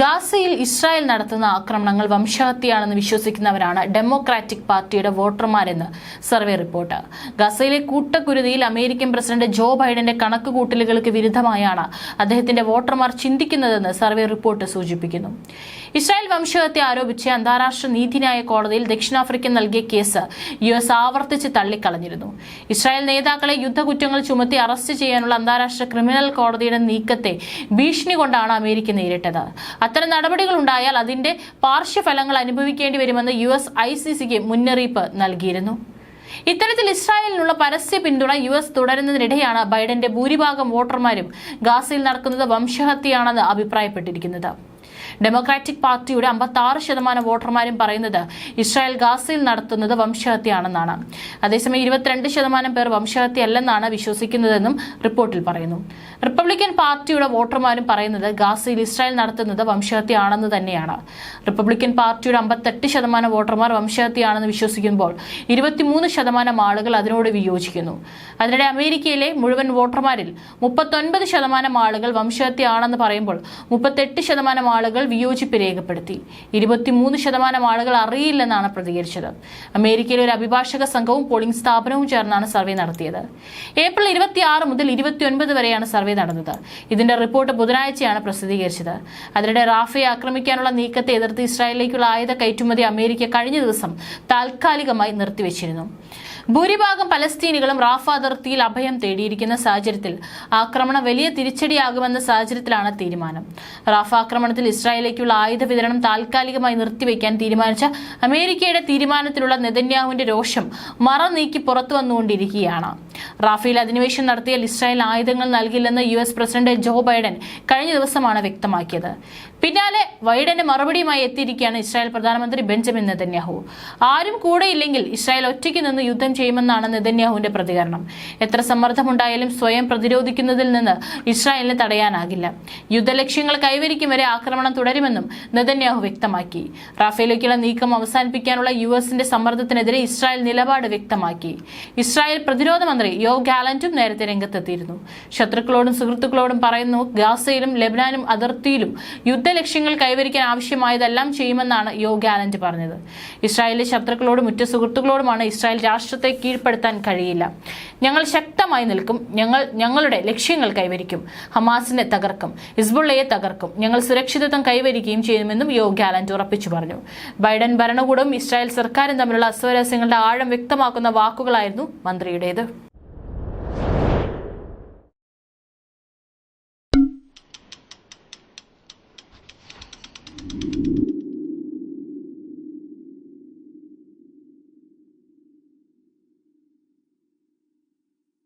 ഗാസയിൽ ഇസ്രായേൽ നടത്തുന്ന ആക്രമണങ്ങൾ വംശഹത്യയാണെന്ന് വിശ്വസിക്കുന്നവരാണ് ഡെമോക്രാറ്റിക് പാർട്ടിയുടെ വോട്ടർമാരെന്ന് സർവേ റിപ്പോർട്ട്. ഗാസയിലെ കൂട്ടക്കുരുതിയിൽ അമേരിക്കൻ പ്രസിഡന്റ് ജോ ബൈഡന്റെ കണക്കുകൂട്ടലുകൾക്ക് വിരുദ്ധമായാണ് അദ്ദേഹത്തിന്റെ വോട്ടർമാർ ചിന്തിക്കുന്നതെന്ന് സർവേ റിപ്പോർട്ട് സൂചിപ്പിക്കുന്നു. ഇസ്രായേൽ വംശഹത്യ ആരോപിച്ച് അന്താരാഷ്ട്ര നീതിന്യായ കോടതിയിൽ ദക്ഷിണാഫ്രിക്ക നൽകിയ കേസ് യു എസ് ആവർത്തിച്ച് തള്ളിക്കളഞ്ഞിരുന്നു. ഇസ്രായേൽ നേതാക്കളെ യുദ്ധകുറ്റങ്ങൾ ചുമത്തി അറസ്റ്റ് ചെയ്യാനുള്ള അന്താരാഷ്ട്ര ക്രിമിനൽ കോടതിയുടെ നീക്കത്തെ ഭീഷണി കൊണ്ടാണ് അമേരിക്ക നേരിട്ടത്. അത്തരം നടപടികൾ ഉണ്ടായാൽ അതിന്റെ പാർശ്വഫലങ്ങൾ അനുഭവിക്കേണ്ടി വരുമെന്ന് യു എസ് ഐ സി സിക്ക് മുന്നറിയിപ്പ് നൽകിയിരുന്നു. ഇത്തരത്തിൽ ഇസ്രായേലിനുള്ള പരസ്യ പിന്തുണ യു എസ് തുടരുന്നതിനിടെയാണ് ബൈഡന്റെ ഭൂരിഭാഗം വോട്ടർമാരും ഗാസയിൽ നടക്കുന്നത് വംശഹത്യയാണെന്ന് അഭിപ്രായപ്പെട്ടിരിക്കുന്നത്. ഡെമോക്രാറ്റിക് പാർട്ടിയുടെ അമ്പത്തി ശതമാനം വോട്ടർമാരും പറയുന്നത് ഇസ്രായേൽ ഗാസയിൽ നടത്തുന്നത് വംശഹത്യയാണെന്നാണ്. അതേസമയം ഇരുപത്തിരണ്ട് ശതമാനം പേർ വംശഹത്യ അല്ലെന്നാണ് വിശ്വസിക്കുന്നതെന്നും റിപ്പോർട്ടിൽ പറയുന്നു. റിപ്പബ്ലിക്കൻ പാർട്ടിയുടെ വോട്ടർമാരും പറയുന്നത് ഗാസയിൽ ഇസ്രായേൽ നടത്തുന്നത് വംശഹത്യയാണെന്ന് തന്നെയാണ്. റിപ്പബ്ലിക്കൻ പാർട്ടിയുടെ അമ്പത്തെട്ട് ശതമാനം വോട്ടർമാർ വംശഹത്യയാണെന്ന് വിശ്വസിക്കുമ്പോൾ ഇരുപത്തിമൂന്ന് ശതമാനം ആളുകൾ അതിനോട് വിയോജിക്കുന്നു. അതിനിടെ അമേരിക്കയിലെ മുഴുവൻ വോട്ടർമാരിൽ മുപ്പത്തൊൻപത് ശതമാനം ആളുകൾ വംശഹത്യയാണെന്ന് പറയുമ്പോൾ മുപ്പത്തെട്ട് ശതമാനം ആളുകൾ വിയോജിപ്പ് രേഖപ്പെടുത്തി. ഇരുപത്തിമൂന്ന് ശതമാനം ആളുകൾ അറിയില്ലെന്നാണ് പ്രതികരിച്ചത്. അമേരിക്കയിലെ ഒരു അഭിഭാഷക സംഘവും പോളിംഗ് സ്ഥാപനവും ചേർന്നാണ് സർവേ നടത്തിയത്. ഏപ്രിൽ ഇരുപത്തിയാറ് മുതൽ ഇരുപത്തിയൊൻപത് വരെയാണ് സർവേ നടന്നത്. ഇതിന്റെ റിപ്പോർട്ട് ബുധനാഴ്ചയാണ് പ്രസിദ്ധീകരിച്ചത്. അതിനിടെ റാഫയെ ആക്രമിക്കാനുള്ള നീക്കത്തെ എതിർത്ത് ഇസ്രായേലിലേക്കുള്ള ആയുധ കയറ്റുമതി അമേരിക്ക കഴിഞ്ഞ ദിവസം താൽക്കാലികമായി നിർത്തിവെച്ചിരുന്നു. ഭൂരിഭാഗം പലസ്തീനികളും റാഫ അതിർത്തിയിൽ അഭയം തേടിയിരിക്കുന്ന സാഹചര്യത്തിൽ ആക്രമണം വലിയ തിരിച്ചടിയാകുമെന്ന സാഹചര്യത്തിലാണ് തീരുമാനം. റാഫ ആക്രമണത്തിൽ ഇസ്രായേലിലേക്കുള്ള ആയുധ വിതരണം താൽക്കാലികമായി നിർത്തിവെക്കാൻ തീരുമാനിച്ച അമേരിക്കയുടെ തീരുമാനത്തിലുള്ള നെതന്യാഹുവിന്റെ രോഷം മറ നീക്കി പുറത്തു വന്നുകൊണ്ടിരിക്കുകയാണ്. റാഫേൽ അധിനിവേശം നടത്തിയാൽ ഇസ്രായേൽ ആയുധങ്ങൾ നൽകില്ലെന്ന് U S president Joe Biden കഴിഞ്ഞ ദിവസമാണ് വ്യക്തമാക്കിയത്. പിന്നാലെ ബൈഡന്റെ മറുപടിയുമായി എത്തിയിരിക്കുകയാണ് ഇസ്രായേൽ പ്രധാനമന്ത്രി ബെഞ്ചമിൻ നെതന്യാഹു. ആരും കൂടെയില്ലെങ്കിൽ ഇസ്രായേൽ ഒറ്റയ്ക്ക് നിന്ന് യുദ്ധം ചെയ്യുമെന്നാണ് നെതന്യാഹുവിന്റെ പ്രതികരണം. എത്ര സമ്മർദ്ദമുണ്ടായാലും സ്വയം പ്രതിരോധിക്കുന്നതിൽ നിന്ന് ഇസ്രായേലിനെ തടയാനാകില്ല. യുദ്ധലക്ഷ്യങ്ങൾ കൈവരിക്കും വരെ ആക്രമണം തുടരുമെന്നും നെതന്യാഹു വ്യക്തമാക്കി. റാഫേലേക്കുള്ള നീക്കം അവസാനിപ്പിക്കാനുള്ള യു എസിന്റെ സമ്മർദ്ദത്തിനെതിരെ ഇസ്രായേൽ നിലപാട് വ്യക്തമാക്കി. ഇസ്രായേൽ പ്രതിരോധ മന്ത്രി യോ ഗാലന്റും നേരത്തെ രംഗത്തെത്തിയിരുന്നു. ശത്രുക്കളോടും സുഹൃത്തുക്കളോടും പറയുന്നു ഗാസയിലും ലെബനാനും അതിർത്തിയിലും യുദ്ധലക്ഷ്യങ്ങൾ കൈവരിക്കാൻ ആവശ്യമായതെല്ലാം ചെയ്യുമെന്നാണ് യോ ഗാലന്റ് പറഞ്ഞത്. ഇസ്രായേലിലെ ശത്രുക്കളോടും ഉറ്റ സുഹൃത്തുക്കളോടുമാണ് ഇസ്രായേൽ രാഷ്ട്രത്തെ കീഴ്പ്പെടുത്താൻ കഴിയില്ല. ഞങ്ങൾ ശക്തമായി നിൽക്കും ഞങ്ങൾ ഞങ്ങളുടെ ലക്ഷ്യങ്ങൾ കൈവരിക്കും. ഹമാസിനെ തകർക്കും ഹിസ്ബുള്ളയെ തകർക്കും ഞങ്ങൾ സുരക്ഷിതത്വം കൈവരിക്കുകയും ചെയ്യുമെന്നും യോ ഗാലന്റ് ഉറപ്പിച്ചു പറഞ്ഞു. ബൈഡൻ ഭരണകൂടവും ഇസ്രായേൽ സർക്കാരും തമ്മിലുള്ള അസ്വരസ്യങ്ങളുടെ ആഴം വ്യക്തമാക്കുന്ന വാക്കുകളായിരുന്നു മന്ത്രിയുടേത്.